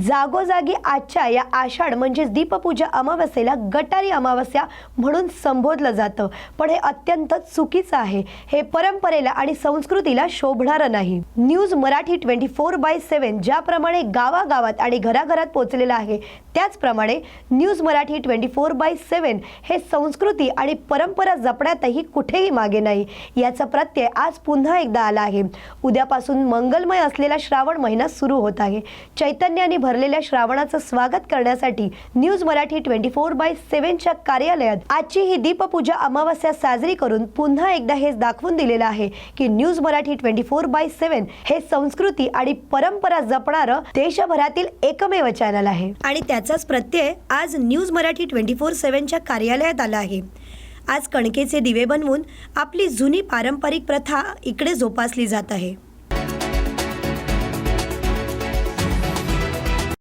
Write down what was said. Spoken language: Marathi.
जागोजागी आजच्या या आषाढ म्हणजेच दीपपूजा अमावस्येला गटारी अमावस्या म्हणून संबोधलं जातं. पण हे अत्यंत चुकीचं आहे. हे परंपरेला आणि संस्कृतीला शोभणारं नाही. News Marathi twenty four by seven ज्याप्रमाणे गावागावात आणि घराघरात पोचलेलं आहे त्याचप्रमाणे news Marathi twenty four by seven हे संस्कृती आणि परंपरा जपण्यातही कुठेही मागे नाही. याचा प्रत्यय आज पुन्हा एकदा आला आहे. उद्यापासून मंगलमय असलेला श्रावण महिना सुरू होत आहे. चैतन्याने भरलेल्या श्रावणाचं स्वागत करण्यासाठी news Marathi twenty four by सेव्हनच्या कार्यालयात आजची ही दीपपूजा अमावस्या साजरी करून पुन्हा एकदा हेच दाखवून दिलेलं आहे की news Marathi twenty four by seven हे संस्कृती आणि परंपरा जपणारं देशभरातील एकमेव चॅनल आहे. आणि त्याचाच प्रत्यय आज न्यूज मराठी ट्वेंटी फोर सेव्हनच्या कार्यालयात आला आहे. आज कणकेचे दिवे बनवून आपली जुनी पारंपरिक प्रथा इकडे जोपासली जात आहे.